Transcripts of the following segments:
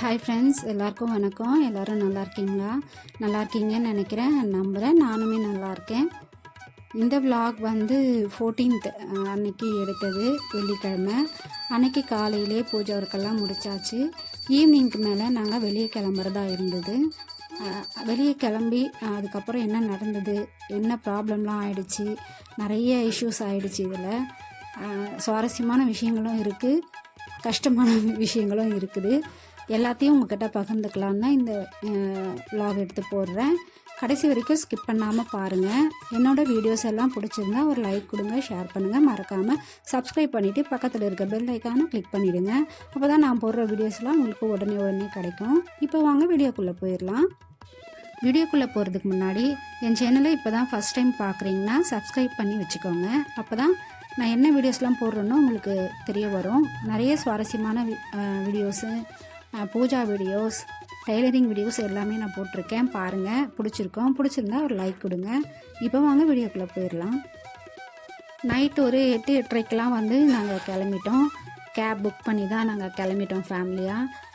Hi friends எல்லாருக்கும் வணக்கம். எல்லோரும் நல்லா இருக்கீங்களா? நல்லா இருக்கீங்கன்னு நினைக்கிறேன். நம்புகிறேன் நானுமே நல்லா இருக்கேன். இந்த விலாக் வந்து ஃபோர்டீன்த் அன்னைக்கு எடுத்தது வெள்ளிக்கிழமை. அன்னைக்கு காலையிலே பூஜை ஒர்க்கெல்லாம் முடிச்சாச்சு. ஈவினிங்க்கு மேலே நாங்கள் வெளியே கிளம்புறதா இருந்தது. வெளியே கிளம்பி அதுக்கப்புறம் என்ன நடந்தது என்ன ப்ராப்ளம்லாம் ஆயிடுச்சு நிறைய இஷ்யூஸ் ஆயிடுச்சு இதில். சுவாரஸ்யமான விஷயங்களும் இருக்குது கஷ்டமான விஷயங்களும் இருக்குது. எல்லாத்தையும் உங்ககிட்ட பகிர்ந்துக்கலாம் தான் இந்த விலாக் எடுத்து போடுறேன். கடைசி வரைக்கும் ஸ்கிப் பண்ணாமல் பாருங்கள் என்னோட வீடியோஸ் எல்லாம் பிடிச்சிருந்தா ஒரு லைக் கொடுங்க ஷேர் பண்ணுங்கள் மறக்காமல் சப்ஸ்கிரைப் பண்ணிவிட்டு பக்கத்தில் இருக்க பெல் ஐக்கானை கிளிக் பண்ணிவிடுங்க அப்போ தான் நான் போடுற வீடியோஸ்லாம் உங்களுக்கு உடனே உடனே கிடைக்கும். இப்போ வாங்க வீடியோக்குள்ளே போயிடலாம். வீடியோக்குள்ளே போகிறதுக்கு முன்னாடி என் சேனலை இப்போ தான் ஃபஸ்ட் டைம் பார்க்குறீங்கன்னா சப்ஸ்கிரைப் பண்ணி வச்சுக்கோங்க. அப்போ தான் நான் என்ன வீடியோஸ்லாம் போடுறேனோ உங்களுக்கு தெரிய வரும். நிறைய சுவாரஸ்யமான videos puja videos tailoring videos எல்லாமே நான் போட்டிருக்கேன். பாருங்கள் பிடிச்சிருக்கோம். பிடிச்சிருந்தா ஒரு லைக் கொடுங்க. இப்போ வாங்க வீடியோக்குள்ளே போயிடலாம். நைட்டு ஒரு எட்டு எட்டரைக்கெலாம் வந்து நாங்கள் கிளம்பிட்டோம். கேப் புக் பண்ணி தான் நாங்கள் கிளம்பிட்டோம் ஃபேமிலியாக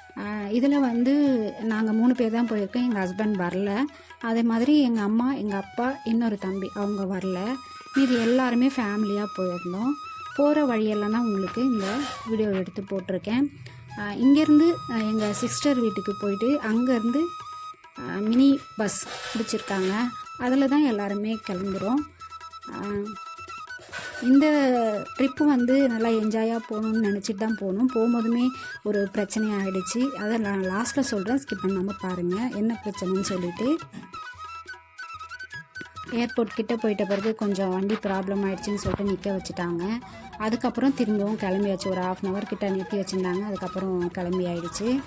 இதில் வந்து நாங்கள் மூணு பேர் தான் போயிருக்கோம். எங்கள் ஹஸ்பண்ட் வரல. அதே மாதிரி எங்கள் அம்மா எங்கள் அப்பா இன்னொரு தம்பி அவங்க வரல. மீதி எல்லாருமே ஃபேமிலியாக போயிருந்தோம். போகிற வழியெல்லாம் தான் உங்களுக்கு இந்த வீடியோ எடுத்து போட்டிருக்கேன். இங்கேருந்து எங்கள் சிஸ்டர் வீட்டுக்கு போயிட்டு அங்கேருந்து மினி பஸ் பிடிச்சிருக்காங்க. அதில் தான் எல்லாருமே கிளம்புறோம். இந்த ட்ரிப்பு வந்து நல்லா என்ஜாயாக போகணும்னு நினச்சிட்டு தான் போகணும் போகும்போதுமே ஒரு பிரச்சனையாக ஆகிடுச்சு அதை நான் லாஸ்ட்டில் சொல்கிறேன் ஸ்கிப் பண்ணாமல் பாருங்கள் என்ன பிரச்சனைன்னு சொல்லிட்டு. ஏர்போர்ட் கிட்டே போயிட்ட பிறகு கொஞ்சம் வண்டி ப்ராப்ளம் ஆகிடுச்சின்னு சொல்லிட்டு நிற்க வச்சுட்டாங்க. அதுக்கப்புறம் திரும்பவும் கிளம்பியாச்சு. ஒரு ஆஃப் அன் ஹவர் கிட்ட நிறுத்தி வச்சுருந்தாங்க. அதுக்கப்புறம் கிளம்பி ஆயிடுச்சு.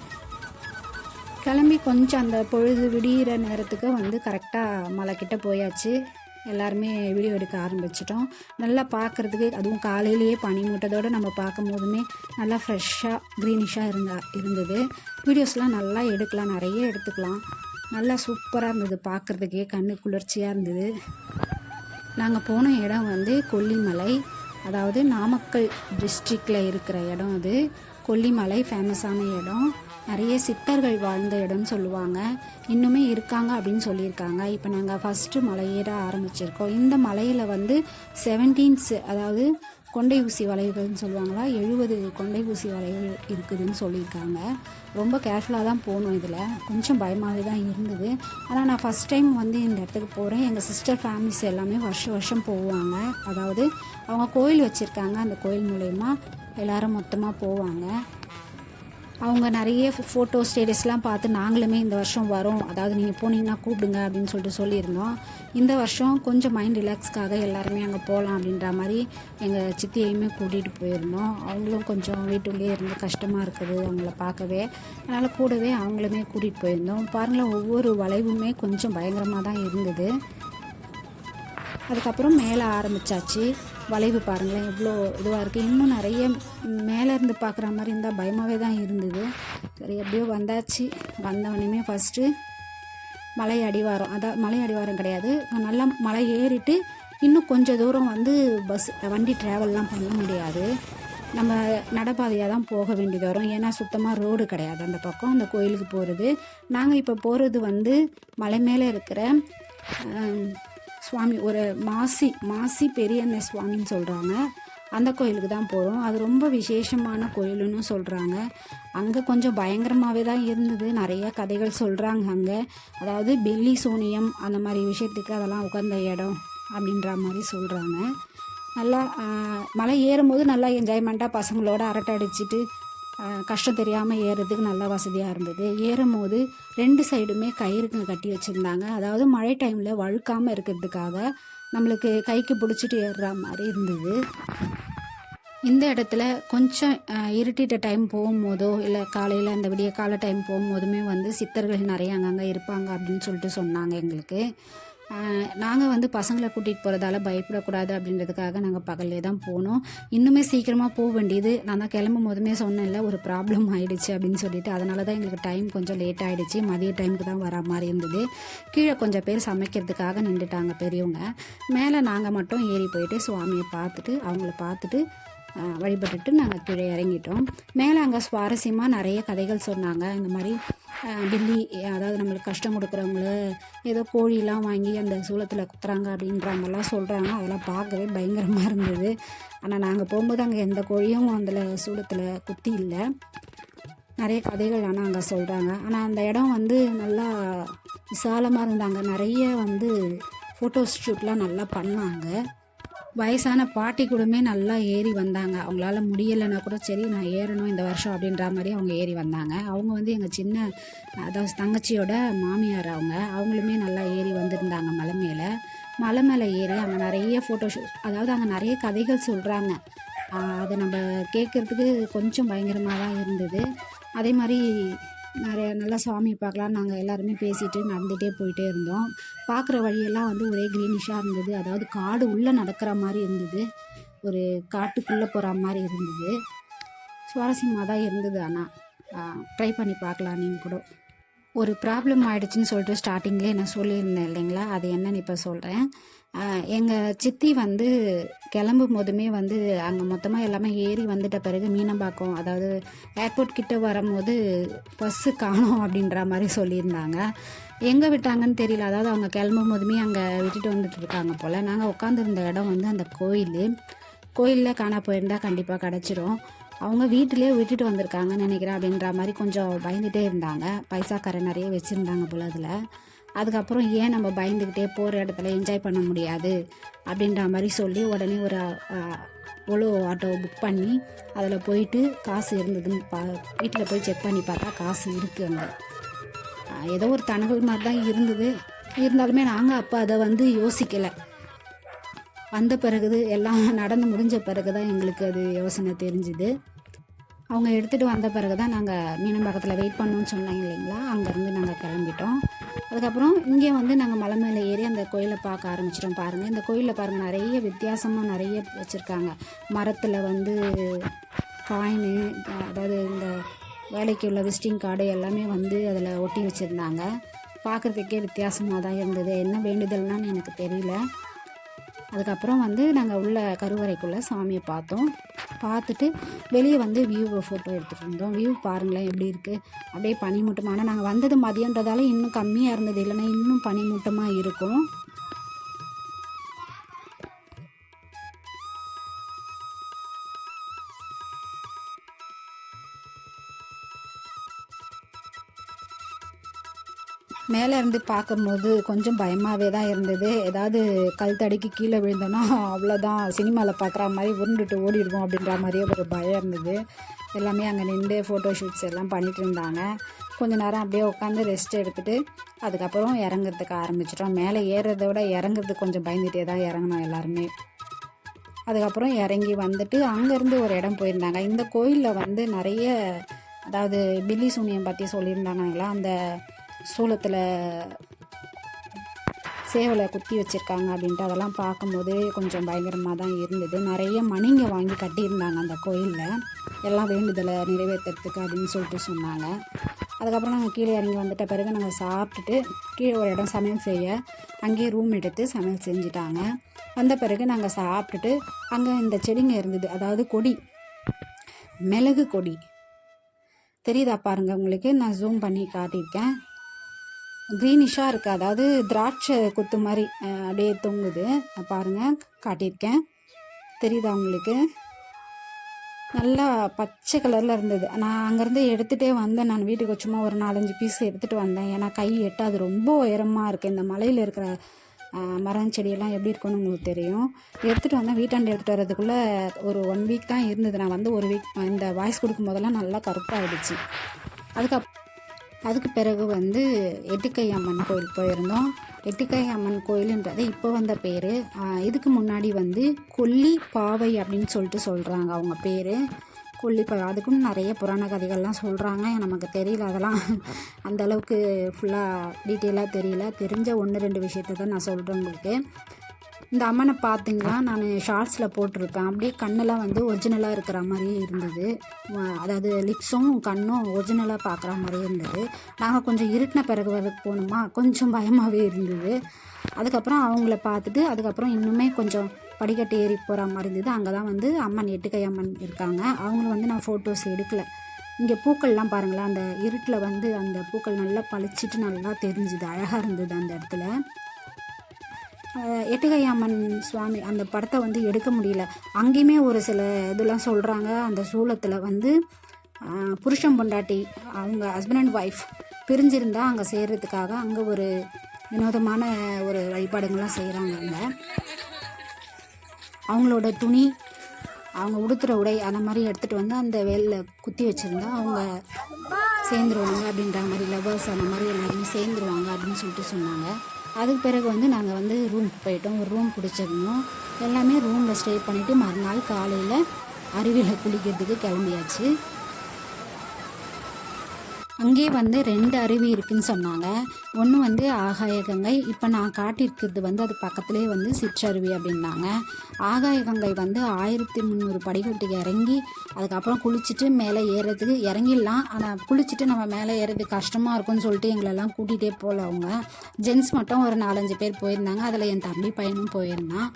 கிளம்பி கொஞ்சம் அந்த பொழுது விடிகிற நேரத்துக்கு வந்து கரெக்டாக மலை கிட்டே போயாச்சு. எல்லாருமே வீடியோ எடுக்க ஆரம்பிச்சிட்டோம். நல்லா பார்க்குறதுக்கு அதுவும் காலையிலேயே பனி மூட்டதோடு நம்ம பார்க்கும் போதுமே நல்லா ஃப்ரெஷ்ஷாக க்ரீனிஷாக இருந்தா இருந்தது. வீடியோஸ்லாம் நல்லா எடுக்கலாம். நிறைய எடுத்துக்கலாம். நல்லா சூப்பராக இருந்தது பார்க்குறதுக்கே கண்ணு குளிர்ச்சியாக இருந்தது. நாங்கள் போன இடம் வந்து கொல்லிமலை. அதாவது நாமக்கல் டிஸ்ட்ரிக்டில் இருக்கிற இடம் அது. கொல்லிமலை ஃபேமஸான இடம். நிறைய சித்தர்கள் வாழ்ந்த இடம்னு சொல்லுவாங்க. இன்னுமே இருக்காங்க அப்படின்னு சொல்லியிருக்காங்க. இப்போ நாங்கள் ஃபஸ்ட்டு மலையேற ஆரம்பிச்சிருக்கோம். இந்த மலையில் வந்து செவன்டீன்ஸ் அதாவது கொண்டை ஊசி வளைவுகள்னு சொல்லுவாங்களா? எழுபது கொண்டை ஊசி வளைவுகள் இருக்குதுன்னு சொல்லியிருக்காங்க. ரொம்ப கேர்ஃபுல்லாக தான் போகணும் இதில். கொஞ்சம் பயமாகவே தான் இருந்தது. ஆனால் நான் ஃபஸ்ட் டைம் வந்து இந்த இடத்துக்கு போகிறேன் எங்கள் சிஸ்டர் ஃபேமிலிஸ் எல்லாமே வருஷம் வருஷம் போவாங்க. அதாவது அவங்க கோயில் வச்சுருக்காங்க அந்த கோயில் மூலயமா எல்லாரும் மொத்தமாக போவாங்க. அவங்க நிறைய ஃபோட்டோ ஸ்டேட்டஸ்லாம் பார்த்து நாங்களுமே இந்த வருஷம் வரோம். அதாவது நீங்கள் போனீங்கன்னா கூப்பிடுங்க அப்படின்னு சொல்லிட்டு சொல்லியிருந்தோம். இந்த வருஷம் கொஞ்சம் மைண்ட் ரிலாக்ஸ்க்காக எல்லாருமே அங்கே போகலாம் அப்படின்ற மாதிரி எங்கள் சித்தியையுமே கூட்டிகிட்டு போயிருந்தோம். அவங்களும் கொஞ்சம் வீட்டுக்குள்ளேயே இருந்து கஷ்டமாக இருக்குது அவங்கள பார்க்கவே. அதனால் கூடவே அவங்களுமே கூட்டிகிட்டு போயிருந்தோம். பாருங்களேன் ஒவ்வொரு வளைவுமே கொஞ்சம் பயங்கரமாக தான் இருந்தது. அதுக்கப்புறம் மேலே ஆரம்பிச்சாச்சு. வளைவு பாருங்களேன் எவ்வளோ இதுவாக இருக்குது இன்னும் நிறைய மேலே இருந்து பார்க்குற மாதிரி இருந்தால் பயமாகவே தான் இருந்தது. சரி எப்படியோ வந்தாச்சு. வந்தவனையுமே ஃபஸ்ட்டு மலை அடிவாரம். அதான் மலை அடிவாரம் கிடையாது. நல்லா மலை ஏறிட்டு இன்னும் கொஞ்சம் தூரம் வந்து பஸ் வண்டி ட்ராவல்லாம் பண்ண முடியாது. நம்ம நடைபாதையாக தான் போக வேண்டியது வரும். ஏன்னா சுத்தமாக ரோடு கிடையாது. அந்த பக்கம் அந்த கோயிலுக்கு போகிறது நாங்கள் இப்போ போகிறது வந்து மலை மேலே இருக்கிற சுவாமி ஒரு மாசி மாசி பெரியண்ண சுவாமின்னு சொல்கிறாங்க அந்த கோயிலுக்கு தான் போகிறோம் அது ரொம்ப விசேஷமான கோயிலுன்னு சொல்கிறாங்க அங்கே கொஞ்சம் பயங்கரமாகவே தான் இருந்தது. நிறைய கதைகள் சொல்கிறாங்க அங்கே. அதாவது பெல்லி சூனியம் அந்த மாதிரி விஷயத்துக்கு அதெல்லாம் உட்கார்ந்த இடம் அப்படின்ற மாதிரி சொல்கிறாங்க நல்லா மலை ஏறும்போது நல்லா என்ஜாய்மெண்ட்டாக பசங்களோட அரட்டை அடிச்சிட்டு கஷ்டம் தெரியாமல் ஏறுறதுக்கு நல்லா வசதியாக இருந்தது. ஏறும்போது ரெண்டு சைடுமே கயிறுங்க கட்டி வச்சுருந்தாங்க. அதாவது மழை டைமில் வழுக்காமல் இருக்கிறதுக்காக நம்மளுக்கு கைக்கு பிடிச்சிட்டு ஏறுற மாதிரி இருந்தது. இந்த இடத்துல கொஞ்சம் இருட்டிட்ட டைம் போகும்போதோ இல்லை காலையில் அந்த விடிய கால டைம் போகும்போதுமே வந்து சித்தர்கள் நிறைய அங்கங்கே இருப்பாங்க அப்படின்னு சொல்லிட்டு சொன்னாங்க எங்களுக்கு. நாங்கள் வந்து பசங்களை கூட்டிகிட்டு போகிறதால பயப்படக்கூடாது அப்படின்றதுக்காக நாங்கள் பகல்லே தான் போனோம். இன்னுமே சீக்கிரமாக போக வேண்டியது. நான் தான் கிளம்பும் போதுமே சொன்னேன்ல ஒரு ப்ராப்ளம் ஆகிடுச்சு அப்படின்னு சொல்லிட்டு. அதனால தான் எங்களுக்கு டைம் கொஞ்சம் லேட் ஆகிடுச்சு மதிய டைமுக்கு தான் வர மாதிரி இருந்தது. கீழே கொஞ்சம் பேர் சமைக்கிறதுக்காக நின்றுட்டாங்க பெரியவங்க. மேலே நாங்கள் மட்டும் ஏறி போயிட்டு சுவாமியை பார்த்துட்டு அவங்கள பார்த்துட்டு வழிபட்டுட்டு நாங்கள் கீழே இறங்கிட்டோம். மேலே அங்கே சுவாரஸ்யமாக நிறைய கதைகள் சொன்னாங்க. இந்த மாதிரி ஆஹ் அதாவது நம்மளுக்கு கஷ்டம் கொடுக்குறவங்கள ஏதோ கோழிலாம் வாங்கி அந்த சூளத்தில் குத்துறாங்க அப்படின்ற மாதிரிலாம் சொல்கிறாங்க அதெல்லாம் பார்க்கவே பயங்கரமாக இருந்தது. ஆனால் நாங்கள் போகும்போது அங்கே எந்த கோழியும் அதில் சூளத்தில் குத்தி இல்லை. நிறைய கதைகள் ஆனால் அங்கே சொல்கிறாங்க ஆனால் அந்த இடம் வந்து நல்லா விசாலமாக இருந்தாங்க. நிறைய வந்து ஃபோட்டோ ஷூட்லாம் நல்லா பண்ணாங்க வயசான பாட்டி கூடமே நல்லா ஏறி வந்தாங்க. அவங்களால முடியலைன்னா கூட சரி நான் ஏறணும் இந்த வருஷம் அப்படின்ற மாதிரி அவங்க ஏறி வந்தாங்க. அவங்க வந்து எங்கள் சின்ன அதாவது தங்கச்சியோட மாமியார் அவங்க. அவங்களுமே நல்லா ஏறி வந்திருந்தாங்க மலை மேலே. மலை மேலே ஏறி அங்கே நிறைய ஃபோட்டோ ஷூட் அதாவது அங்கே நிறைய கதைகள் சொல்கிறாங்க அதை நம்ம கேட்குறதுக்கு கொஞ்சம் பயங்கரமாக தான் இருந்தது. அதே மாதிரி நிறைய நல்லா சாமி பார்க்கலாம். நாங்கள் எல்லாருமே பேசிட்டு நடந்துகிட்டே போயிட்டே இருந்தோம். பார்க்குற வழியெல்லாம் வந்து ஒரே க்ரீனிஷாக இருந்தது. அதாவது காடு உள்ளே நடக்கிற மாதிரி இருந்தது. ஒரு காட்டுக்குள்ளே போகிற மாதிரி இருந்தது. சுவாரஸ்யமாக தான் இருந்தது. ஆனால் ட்ரை பண்ணி பார்க்கலாம் நீங்கள் கூட. ஒரு ப்ராப்ளம் ஆயிடுச்சுன்னு சொல்லிட்டு ஸ்டார்டிங்லேயே நான் சொல்லியிருந்தேன் இல்லைங்களா? அது என்னன்னு இப்போ சொல்கிறேன் எங்கள் சித்தி வந்து கிளம்பும் போதுமே வந்து அங்கே மொத்தமாக எல்லாமே ஏறி வந்துட்ட பிறகு மீனம்பாக்கம் அதாவது ஏர்போர்ட் கிட்ட வரும்போது பஸ்ஸு காணோம் அப்படின்ற மாதிரி சொல்லியிருந்தாங்க. எங்கே விட்டாங்கன்னு தெரியல. அதாவது அவங்க கிளம்பும் போதுமே அங்கே விட்டுட்டு வந்துட்டு இருக்காங்க போல். நாங்கள் உட்காந்துருந்த இடம் வந்து அந்த கோயில். கோயிலில் காணா போயிருந்தால் கண்டிப்பாக கிடச்சிரும். அவங்க வீட்டிலே விட்டுட்டு வந்திருக்காங்கன்னு நினைக்கிறேன் அப்படின்ற மாதிரி கொஞ்சம் பயந்துகிட்டே இருந்தாங்க. பைசாக்கார நிறைய வச்சுருந்தாங்க போல் அதில். அதுக்கப்புறம் ஏன் நம்ம பயந்துக்கிட்டே போகிற இடத்துல என்ஜாய் பண்ண முடியாது? அப்படின்ற மாதிரி சொல்லி உடனே ஒரு ஓலோ ஆட்டோ புக் பண்ணி அதில் போயிட்டு காசு இருந்ததுன்னு பா வீட்டில் போய் செக் பண்ணி பார்த்தா காசு இருக்குது அங்கே. ஏதோ ஒரு தனகல் மாதிரி தான் இருந்தது. இருந்தாலுமே நாங்கள் அப்போ அதை வந்து யோசிக்கலை. வந்த பிறகு எல்லாம் நடந்து முடிஞ்ச பிறகு தான் எங்களுக்கு அது யோசனை தெரிஞ்சுது. அவங்க எடுத்துகிட்டு வந்த பிறகு தான் நாங்கள் மீனம்பாக்கத்தில் வெயிட் பண்ணோன்னு சொன்னாங்க இல்லைங்களா? அங்கேருந்து நாங்கள் கிளம்பிட்டோம். அதுக்கப்புறம் இங்கே வந்து நாங்கள் மலை மேலே ஏறி அந்த கோயிலை பார்க்க ஆரம்பிச்சிட்டோம் பாருங்கள் இந்த கோயிலில் பாருங்கள் நிறைய வித்தியாசமாக நிறைய வச்சுருக்காங்க. மரத்தில் வந்து காயினு அதாவது இந்த வேலைக்கு உள்ள விசிட்டிங் கார்டு எல்லாமே வந்து அதில் ஒட்டி வச்சுருந்தாங்க. பார்க்குறதுக்கே வித்தியாசமாக தான் இருந்தது. என்ன வேண்டுதல்னான்னு எனக்கு தெரியல. அதுக்கப்புறம் வந்து நாங்கள் உள்ள கருவறைக்குள்ளே சாமியை பார்த்தோம். பார்த்துட்டு வெளியே வந்து வியூவை ஃபோட்டோ எடுத்துகிட்டு இருந்தோம். வியூ பாருங்களேன் எப்படி இருக்குது அப்படியே பனிமூட்டமாக ஆனால் நாங்கள் வந்தது மதியன்றதால இன்னும் கம்மியாக இருந்தது. இல்லைன்னா இன்னும் பனிமூட்டமாக இருக்கும். மேலே இருந்து பார்க்கும்போது கொஞ்சம் பயமாகவே தான் இருந்தது. ஏதாவது கல் தடுக்கி கீழே விழுந்தோன்னா அவ்வளோதான் சினிமாவில் பார்க்குற மாதிரி உருண்டுட்டு ஓடிடுவோம் அப்படின்ற மாதிரியே ஒரு பயம் இருந்தது. எல்லாமே அங்கே நின்று ஃபோட்டோ ஷூட்ஸ் எல்லாம் பண்ணிகிட்டு இருந்தாங்க. கொஞ்ச நேரம் அப்படியே உட்காந்து ரெஸ்ட் எடுத்துட்டு அதுக்கப்புறம் இறங்குறதுக்கு ஆரம்பிச்சிட்டோம். மேலே ஏறுறத விட இறங்குறதுக்கு கொஞ்சம் பயந்துகிட்டே தான் இறங்கினோம் எல்லாருமே. அதுக்கப்புறம் இறங்கி வந்துட்டு அங்கேருந்து ஒரு இடம் போயிருந்தாங்க. இந்த கோயிலில் வந்து நிறைய அதாவது பில்லி சூனியம் பற்றி சொல்லியிருந்தாங்களா அந்த சூளத்தில் சேவலை குத்தி வச்சுருக்காங்க அப்படின்ட்டு அதெல்லாம் பார்க்கும்போது கொஞ்சம் பயங்கரமாக தான் இருந்தது. நிறைய மணிங்க வாங்கி கட்டியிருந்தாங்க அந்த கோயிலில். எல்லாம் வேண்டுதலை நிறைவேற்றுறதுக்கு அப்படின்னு சொல்லிட்டு சொன்னாங்க. அதுக்கப்புறம் நாங்கள் கீழே இறங்கி வந்துட்ட பிறகு நாங்கள் சாப்பிட்டுட்டு கீழே ஒரு இடம் சமையல் செய்ய அங்கேயே ரூம் எடுத்து சமையல் செஞ்சுட்டாங்க. வந்த பிறகு நாங்கள் சாப்பிட்டுட்டு அங்கே இந்த செடிங்க இருந்தது. அதாவது கொடி. மிளகு கொடி. தெரியுதா பாருங்கள் உங்களுக்கு? நான் ஜூம் பண்ணி காட்டியிருக்கேன். க்ரீனிஷாக இருக்குது அதாவது திராட்சை கொத்து மாதிரி அப்படியே தொங்குது. பாருங்கள் காட்டியிருக்கேன். தெரியுதா உங்களுக்கு? நல்லா பச்சை கலரில் இருந்தது. நான் அங்கேருந்து எடுத்துகிட்டே வந்தேன். நான் வீட்டுக்கு சும்மா ஒரு நாலஞ்சு பீஸ் எடுத்துகிட்டு வந்தேன். ஏன்னா கை எட்டாது. ரொம்ப உயரமாக இருக்குது இந்த மலையில் இருக்கிற மரம் செடியெல்லாம் எப்படி இருக்குன்னு உங்களுக்கு தெரியும். எடுத்துகிட்டு வந்தேன். வீட்டாண்டு எடுத்துகிட்டு வரதுக்குள்ளே ஒரு ஒன் வீக் தான் இருந்தது. நான் வந்து ஒரு வீக் இந்த வாய்ஸ் கொடுக்கும் போதெல்லாம் நல்லா கருப்பாயிடுச்சு. அதுக்கப் அதுக்கு பிறகு வந்து எட்டுக்கை அம்மன் கோயில் போயிருந்தோம். எட்டுக்கை அம்மன் கோயிலுன்றது இப்போ வந்த பேர். இதுக்கு முன்னாடி வந்து கொல்லி பாவை அப்படின்னு சொல்லிட்டு சொல்கிறாங்க அவங்க பேர். கொல்லிப்பா அதுக்கும் நிறைய புராண கதைகள்லாம் சொல்கிறாங்க நமக்கு தெரியல அதெல்லாம். அந்த அளவுக்கு ஃபுல்லாக டீட்டெயிலாக தெரியல. தெரிஞ்ச ஒன்று ரெண்டு விஷயத்த தான் நான் சொல்கிறேன் உங்களுக்கு. இந்த அம்மனை பார்த்தீங்களா நான் ஷார்ட்ஸில் போட்டிருப்பேன் அப்படியே கண்ணெல்லாம் வந்து ஒரிஜினலாக இருக்கிற மாதிரியே இருந்தது. அதாவது லிப்ஸும் கண்ணும் ஒரிஜினலாக பார்க்குற மாதிரியே இருந்தது. நாங்கள் கொஞ்சம் இருட்டின பிறகு வர போனோமா கொஞ்சம் பயமாகவே இருந்தது. அதுக்கப்புறம் அவங்கள பார்த்துட்டு அதுக்கப்புறம் இன்னுமே கொஞ்சம் படிக்கட்டு ஏறி போகிற மாதிரி இருந்தது. அங்கே தான் வந்து அம்மன் எட்டுக்கை அம்மன் இருக்காங்க. அவங்களும் வந்து நான் ஃபோட்டோஸ் எடுக்கலை. இங்கே பூக்கள்லாம் பாருங்களேன் அந்த இருட்டில் வந்து அந்த பூக்கள் நல்லா பளிச்சிட்டு நல்லா தெரிஞ்சுது அழகாக இருந்தது அந்த இடத்துல. அஹ் எட்டுகை அம்மன் சுவாமி அந்த படத்தை வந்து எடுக்க முடியல. அங்கேயுமே ஒரு சில இதெல்லாம் சொல்கிறாங்க அந்த சூலத்தில் வந்து புருஷம் புருஷன் பொண்டாட்டி அவங்க ஹஸ்பண்ட் அண்ட் ஒய்ஃப் பிரிஞ்சிருந்தால் அங்கே சேர்றதுக்காக அங்கே ஒரு வினோதமான ஒரு வழிபாடுங்கள்லாம் செய்கிறாங்க அங்கே. அவங்களோட துணி அவங்க உடுத்துகிற உடை அந்த மாதிரி எடுத்துகிட்டு வந்து அந்த வேலில் குத்தி வச்சுருந்தா அவங்க சேர்ந்துருவாங்க அப்படின்ற மாதிரி லவர்ஸ் அந்த மாதிரி எல்லாருமே சேர்ந்துருவாங்க அப்படின்னு சொல்லிட்டு சொன்னாங்க. அதுக்கு பிறகு வந்து நாங்கள் வந்து ரூமுக்கு போயிட்டோம். ஒரு ரூம் பிடிச்சிருந்தோம். எல்லாமே ரூமில் ஸ்டே பண்ணிவிட்டு மறுநாள் காலையில் அருவியில் குளிக்கிறதுக்கு கிளம்பியாச்சு. அங்கேயே வந்து ரெண்டு அருவி இருக்குன்னு சொன்னாங்க. ஒன்று வந்து ஆகாய கங்கை இப்போ நான் காட்டியிருக்கிறது வந்து அது பக்கத்துலேயே வந்து சிற்றருவி அப்படின்னாங்க. ஆகாய கங்கை வந்து ஆயிரத்தி முந்நூறு படிக்கட்டுக்கு இறங்கி அதுக்கப்புறம் குளிச்சுட்டு மேலே ஏறுறதுக்கு இறங்கிடலாம். ஆனால் குளிச்சுட்டு நம்ம மேலே ஏறுறது கஷ்டமாக இருக்கும்னு சொல்லிட்டு எங்களெல்லாம் கூட்டிகிட்டே போகல அவங்க. ஜென்ஸ் மட்டும் ஒரு நாலஞ்சு பேர் போயிருந்தாங்க. அதில் என் தம்பி பையனும் போயிருந்தான்.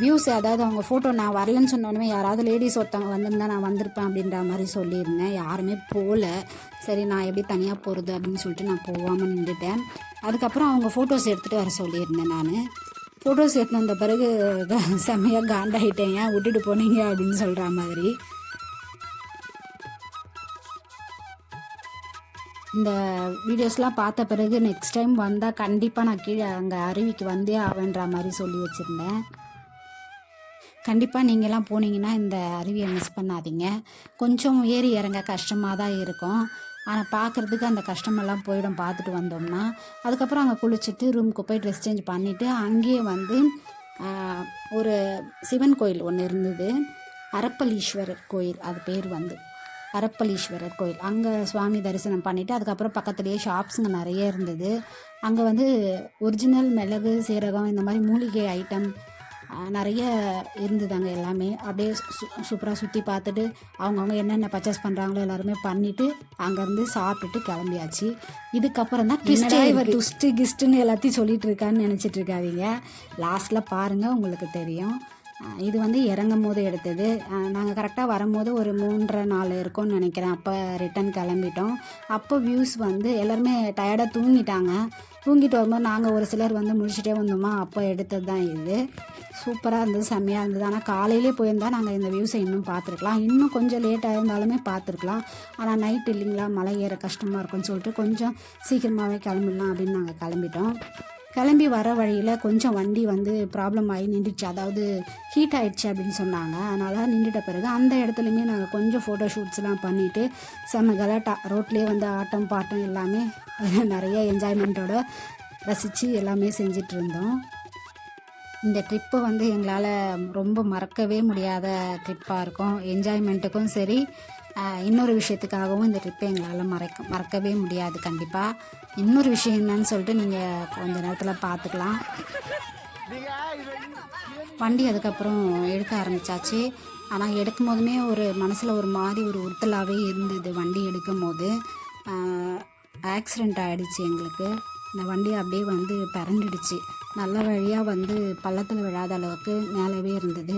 வியூஸ் அதாவது அவங்க ஃபோட்டோ நான் வரலன்னு சொன்னோடனே யாராவது லேடிஸ் ஒருத்தவங்க வந்திருந்தா நான் வந்திருப்பேன் அப்படின்ற மாதிரி சொல்லியிருந்தேன். யாருமே போகல சரி நான் எப்படி தனியாக போகிறது அப்படின்னு சொல்லிட்டு நான் போகாமல் நின்றுட்டேன். அதுக்கப்புறம் அவங்க ஃபோட்டோஸ் எடுத்துகிட்டு வர சொல்லியிருந்தேன் நான். ஃபோட்டோஸ் எடுத்துன்னு வந்த பிறகு செம்மையாக காண்டாயிட்டேன். ஏன் விட்டுட்டு போனீங்க அப்படின்னு சொல்கிற மாதிரி. இந்த வீடியோஸ்லாம் பார்த்த பிறகு நெக்ஸ்ட் டைம் வந்தால் கண்டிப்பாக நான் கீழே அங்கே அருவிக்கு வந்தே ஆவேன்ற மாதிரி சொல்லி வச்சுருந்தேன். கண்டிப்பாக நீங்கள்லாம் போனீங்கன்னா இந்த அருவியை மிஸ் பண்ணாதீங்க. கொஞ்சம் ஏறி இறங்க கஷ்டமாக தான் இருக்கும். ஆனால் பார்க்குறதுக்கு அந்த கஷ்டமெல்லாம் போயிடும். பார்த்துட்டு வந்தோம்னா அதுக்கப்புறம் அங்கே குளிச்சுட்டு ரூமுக்கு போய் ட்ரெஸ் சேஞ்ச் பண்ணிவிட்டு அங்கேயே வந்து ஒரு சிவன் கோயில் ஒன்று இருந்தது. அரப்பலீஸ்வரர் கோயில் அது பேர் வந்து. அரப்பலீஸ்வரர் கோயில். அங்கே சுவாமி தரிசனம் பண்ணிவிட்டு அதுக்கப்புறம் பக்கத்துலேயே ஷாப்ஸுங்க நிறைய இருந்தது. அங்கே வந்து ஒரிஜினல் மிளகு சீரகம் இந்த மாதிரி மூலிகை ஐட்டம் நிறைய இருந்தது அங்கே எல்லாமே. அப்படியே சு சூப்பராக சுற்றி பார்த்துட்டு அவங்கவுங்க என்னென்ன பர்ச்சேஸ் பண்ணுறாங்களோ எல்லாருமே பண்ணிவிட்டு அங்கேருந்து சாப்பிட்டுட்டு கிளம்பியாச்சு. இதுக்கப்புறம் தான் ட்விஸ்டே இவர் ட்விஸ்ட்டு கிஸ்ட்டுன்னு எல்லாத்தையும் சொல்லிட்டு இருக்கான்னு நினச்சிட்டு இருக்காதீங்க. லாஸ்ட்டில் பாருங்கள் உங்களுக்கு தெரியும். இது வந்து இறங்கும் போது எடுத்தது. நாங்கள் கரெக்டாக வரும்போது ஒரு மூன்றரை நாலு இருக்கும்னு நினைக்கிறேன். அப்போ ரிட்டன் கிளம்பிட்டோம். அப்போ வியூஸ் வந்து எல்லாருமே டயர்டாக தூங்கிட்டாங்க. தூங்கிட்டு வரும்போது நாங்கள் ஒரு சிலர் வந்து முடிச்சுட்டே வந்தோமா அப்போ எடுத்தது தான் இது. சூப்பராக இருந்தது செம்மையாக இருந்தது. ஆனால் காலையிலே போயிருந்தால் நாங்கள் இந்த வியூஸை இன்னும் பார்த்துருக்கலாம். இன்னும் கொஞ்சம் லேட்டாக இருந்தாலுமே பார்த்துருக்கலாம். ஆனால் நைட் இல்லைங்களா? மலை ஏற கஷ்டமாக இருக்கும்னு சொல்லிட்டு கொஞ்சம் சீக்கிரமாகவே கிளம்பிடலாம் அப்படின்னு நாங்கள் கிளம்பிட்டோம். கிளம்பி வர வழியில் கொஞ்சம் வண்டி வந்து ப்ராப்ளம் ஆகி நின்றுச்சு. அதாவது ஹீட் ஆகிடுச்சு அப்படின்னு சொன்னாங்க. அதனால் நின்றுட்ட பிறகு அந்த இடத்துலையுமே நாங்கள் கொஞ்சம் ஃபோட்டோ ஷூட்ஸ்லாம் பண்ணிவிட்டு செம்ம கலாட்டா. ரோட்லேயே வந்து ஆட்டம் பாட்டம் எல்லாமே நிறைய என்ஜாய்மெண்ட்டோட ரசித்து எல்லாமே செஞ்சிட்டு இருந்தோம். இந்த ட்ரிப்பு வந்து எங்களால் ரொம்ப மறக்கவே முடியாத ட்ரிப்பாக இருக்கும். என்ஜாய்மெண்ட்டுக்கும் சரி இன்னொரு விஷயத்துக்காகவும் இந்த ட்ரிப்பை எங்களால் மறைக்க மறக்கவே முடியாது. கண்டிப்பாக இன்னொரு விஷயம் என்னன்னு சொல்லிட்டு நீங்கள் கொஞ்ச நேரத்தில் பார்த்துக்கலாம் வண்டி அதுக்கப்புறம் எடுக்க ஆரம்பித்தாச்சு ஆனால் எடுக்கும் போதுமே ஒரு மனசில் ஒரு மாதிரி ஒரு உறுத்தலாகவே இருந்தது வண்டி எடுக்கும் போது ஆக்சிடெண்ட் ஆகிடுச்சு எங்களுக்கு. இந்த வண்டி அப்படியே வந்து பிறண்டுடுச்சு நல்ல வழியாக வந்து பள்ளத்தில் விழாத அளவுக்கு மேலவே இருந்தது.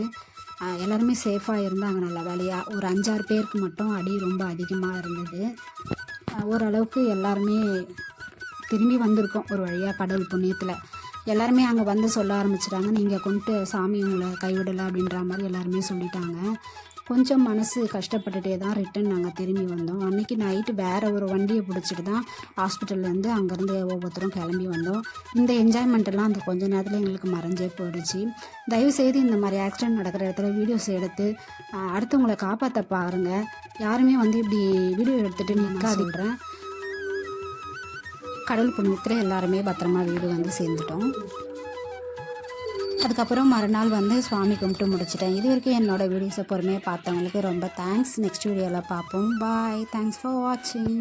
எல்லாருமே சேஃபாக இருந்தாங்க நல்ல வேலையாக ஒரு அஞ்சாறு பேருக்கு மட்டும் அடி ரொம்ப அதிகமாக இருந்தது. ஓரளவுக்கு எல்லாருமே திரும்பி வந்திருக்கோம் ஒரு வழியாக கடவுள் புண்ணியத்தில். எல்லாருமே அங்கே வந்து சொல்ல ஆரம்பிச்சிட்டாங்க. நீங்கள் கொண்டு சாமி உங்களை கைவிடலை அப்படின்ற மாதிரி எல்லாருமே சொல்லிட்டாங்க. கொஞ்சம் மனசு கஷ்டப்பட்டுட்டே தான் ரிட்டன் நாங்கள் திரும்பி வந்தோம். அன்றைக்கி நைட்டு வேறு ஒரு வண்டியை பிடிச்சிட்டு தான் ஹாஸ்பிட்டல்லேருந்து அங்கேருந்து ஒவ்வொருத்தரும் கிளம்பி வந்தோம். இந்த என்ஜாய்மெண்ட்டெல்லாம் அந்த கொஞ்ச நேரத்தில் எங்களுக்கு மறைஞ்சே போயிடுச்சு. தயவுசெய்து இந்த மாதிரி ஆக்சிடென்ட் நடக்கிற இடத்துல வீடியோஸ் எடுத்து அடுத்தவங்களை காப்பாற்ற பாருங்கள் யாருமே வந்து இப்படி வீடியோ எடுத்துகிட்டு நிற்காதுன்றேன் கடல் புண்ணியத்தில் எல்லாருமே பத்திரமா வீடு வந்து சேர்ந்துட்டோம். அதுக்கப்புறம் மறுநாள் வந்து சுவாமி கும்பிட்டு முடிச்சிட்டேன். இது வரைக்கும் என்னோடய வீடியோஸை பொறுமையாக பார்த்தவங்களுக்கு ரொம்ப தேங்க்ஸ் நெக்ஸ்ட் வீடியோவில் பார்ப்போம். பாய் தேங்க்ஸ் ஃபார் வாட்சிங்